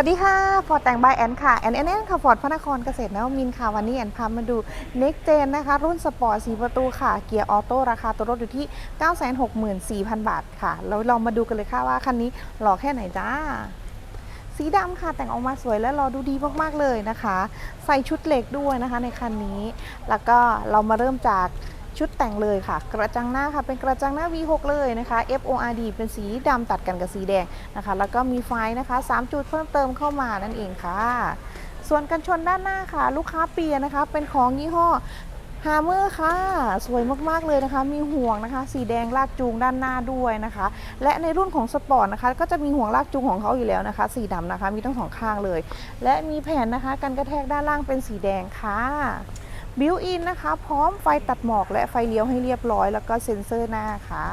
วัสดีค่ะฟอร์ดแต่งบายแอนค่ะ แอนแอนแอนค่ะฟอร์ดพระนครเกษตรนวมินค่ะ วันนี้แอนพามาดู Next Gen นะคะ รุ่นสปอร์ตสีประตูค่ะ เกียร์ออโต้ราคาตัวรถอยู่ที่ 964,000 บาทค่ะ แล้วเรามาดูกันเลยค่ะว่าคันนี้หล่อแค่ไหนจ้า สีดำค่ะแต่งออกมาสวยและรอดูดีมาก ๆ เลยนะคะ ใส่ชุดเหล็กด้วยนะคะในคันนี้ แล้วก็เรามาเริ่มจาก ชุดแต่งเลยค่ะ กระจังหน้าค่ะ เป็นกระจังหน้า V6 เลยนะคะ FORD เป็นสีดำตัดกันกับสีแดงนะคะ แล้วก็มีไฟนะคะ 3 จุดเพิ่มเติมเข้ามานั่นเองค่ะ ส่วนกันชนด้านหน้าค่ะ ลูกค้าเปียนะคะ เป็นของยี่ห้อฮาร์เมอร์ค่ะ สวยมาก ๆ เลยนะคะ มีห่วงนะคะ สีแดงลากจูงด้านหน้าด้วยนะคะ และในรุ่นของสปอร์ตนะคะ ก็จะมีห่วงลากจูงของเขาอยู่แล้วนะคะ สีดำนะคะ มีทั้งสองข้างเลย และมีแผ่นนะคะ กันกระแทกด้านล่างเป็นสีแดงค่ะ บิวอินนะคะ พร้อมไฟตัดหมอกและไฟเลี้ยวให้เรียบร้อย แล้วก็เซ็นเซอร์หน้าค่ะ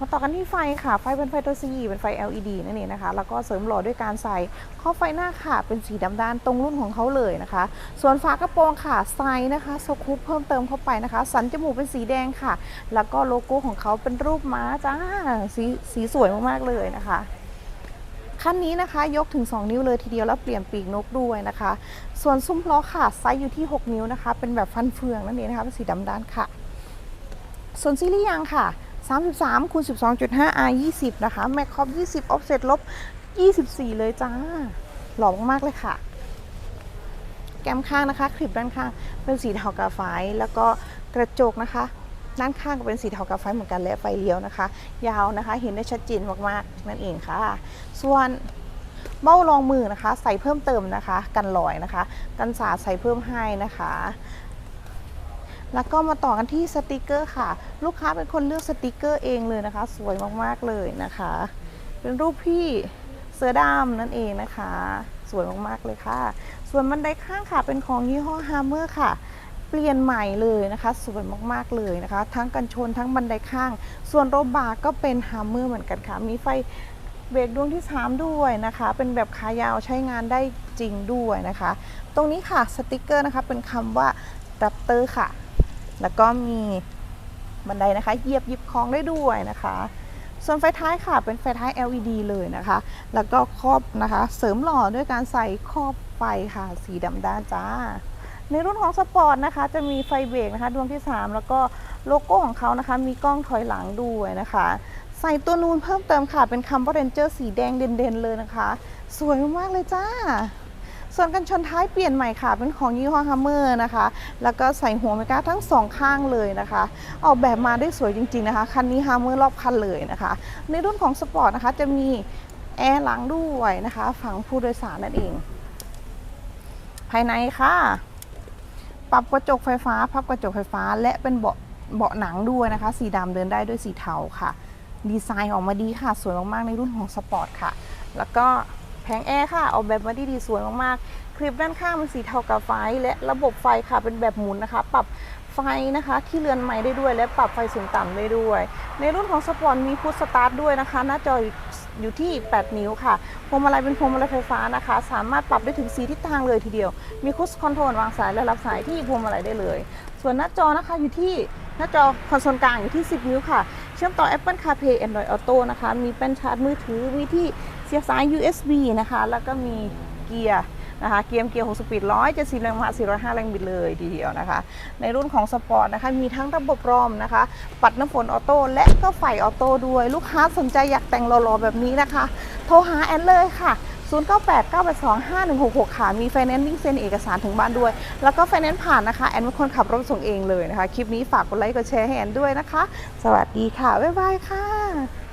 มาต่อกันที่ไฟค่ะ ไฟเป็นไฟตัว C เป็นไฟ LED นั่นเองนะคะ แล้วก็เสริมหล่อด้วยการใส่ข้อไฟหน้าค่ะเป็นสีดำด้านตรงรุ่นของเขาเลยนะคะ ส่วนฝากระโปรงค่ะใส่นะคะสกูปเพิ่มเติมเข้าไปนะคะ สันจมูกเป็นสีแดงค่ะ แล้วก็โลโก้ของเขาเป็นรูปม้าจ้า สีสีสวยมากๆเลยนะคะ คันนี้นะคะยกถึง 2 นิ้วเลยทีเดียวแล้วเปลี่ยนปีกนกด้วยนะคะ ส่วนซุ้มล้อค่ะไซส์อยู่ที่ 6 นิ้วนะคะ เป็นแบบฟันเฟืองนั่นเองนะคะเป็นสีดำด้านค่ะ ส่วนซีรีส์ยางค่ะ 33คูณ12.5 R 20นะคะแมคคอป20ออฟเซ็ตลบ 24 เลยจ้า หล่อมากๆเลยค่ะ แก้มข้างนะคะคลิปด้านข้างเป็นสีเทากาไฟแล้วก็กระจกนะคะ ด้านข้างก็เป็นสีเทากาไฟเหมือนกันและไฟเลี้ยวนะคะ ยาวนะคะ เห็นได้ชัดเจนมากๆนั่นเองค่ะ ส่วนเบ้ารองมือนะคะ ใส่เพิ่มเติมนะคะ กันลอยนะคะ กันสาดใส่เพิ่มให้นะคะแล้วก็มาต่อกันที่สติกเกอร์ค่ะ ลูกค้าเป็นคนเลือกสติกเกอร์เองเลยนะคะ สวยมากๆเลยนะคะ เป็นรูปพี่เสือดำนั่นเองนะคะ สวยมากๆเลยค่ะ ส่วนบันไดข้างค่ะเป็นของยี่ห้อฮาร์เมอร์ค่ะ เปลี่ยนใหม่เลยนะคะสวยมากๆเลยนะคะ ทั้งกันชนทั้งบันไดข้าง ส่วนโรบาร์ก็เป็นฮาร์เมอร์เหมือนกันค่ะ มีไฟเบรกดวงที่ 3 ด้วยนะคะ เป็นแบบขายาวใช้งานได้จริงด้วยนะคะ ตรงนี้ค่ะสติกเกอร์นะคะเป็นคำว่าดับเตอร์ค่ะ แล้วก็มีบันไดนะคะเหยียบหยิบของได้ด้วยนะคะ ส่วนไฟท้ายค่ะเป็นไฟท้าย LED เลยนะคะ แล้วก็ครอบนะคะ เสริมหล่อด้วยการใส่ครอบไฟค่ะ สีดำด้านจ้า ในรุ่นของสปอร์ตนะคะ จะมีไฟเบรกนะคะดวงที่ 3 แล้วก็โลโก้ของเขานะคะ มีกล้องถอยหลังด้วยนะคะ ใส่ตัวนูนเพิ่มเติมค่ะ เป็นคัมเบอร์เรนเจอร์สีแดงเด่นๆเลยนะคะ สวยมากๆเลยจ้า ส่วนกันชนท้ายเปลี่ยนใหม่ค่ะ เป็นของยี่ห้อฮัมเมอร์นะคะ แล้วก็ใส่หัวเมกาทั้งสองข้างเลยนะคะ ออกแบบมาได้สวยจริงๆนะคะ คันนี้ฮัมเมอร์รอบคันเลยนะคะ ในรุ่นของสปอร์ตนะคะ จะมีแอร์หลังด้วยนะคะ ฝั่งผู้โดยสารนั่นเอง ภายในค่ะ รับกระจกไฟฟ้า พับกระจกไฟฟ้า และเป็นเบาะเบาะหนังด้วยนะคะ สีดำเดินได้ด้วยสีเทาค่ะ ดีไซน์ออกมาดีค่ะ สวยมากๆ ในรุ่นของสปอร์ตค่ะ แล้วก็แผงแอร์ค่ะ ออกแบบมาดีดีสวยมากๆ คลิปด้านข้างเป็นสีเทากาไฟ และระบบไฟค่ะ เป็นแบบหมุนนะคะ ปรับไฟนะคะที่เรือนไม้ได้ด้วย และปรับไฟสูงต่ำได้ด้วย ในรุ่นของสปอร์ตมีพุทสตาร์ทด้วยนะคะ หน้าจอ อยู่ที่ 8 นิ้วค่ะ พวงมาลัยเป็นพวงมาลัยไฟฟ้านะคะ สามารถปรับได้ถึงสีทิศทางเลยทีเดียว มีคุชคอนโทรลวางสายและรับสายที่พวงมาลัยได้เลย ส่วนหน้าจอนะคะอยู่ที่หน้าจอคอนโซลกลางอยู่ที่ 10 นิ้วค่ะ เชื่อมต่อ Apple CarPlay Android Auto นะคะ มีแป้นชาร์จมือถือ มีที่เสียบสาย USB นะคะ แล้วก็มีเกียร์ นะคะเกียร์เกียร์6สปีด170แรงม้า405 แรงบิดเลยทีเดียวนะคะ ในรุ่นของสปอร์ตนะคะมีทั้งระบบรอมนะคะ ปัดน้ำฝนออโต้และก็ไฟออโต้ด้วย ลูกค้าสนใจอยากแต่งหล่อๆแบบนี้นะคะ โทรหาแอนเลยค่ะ098 982 5166 ค่ะ มีไฟแนนซ์วิ่งเซ็นเอกสารถึงบ้านด้วย แล้วก็ไฟแนนซ์ผ่านนะคะ แอนเป็นคนขับรถส่งเองเลยนะคะ คลิปนี้ฝากกดไลค์กดแชร์ให้แอนด้วยนะคะ สวัสดีค่ะ บ๊ายบายค่ะ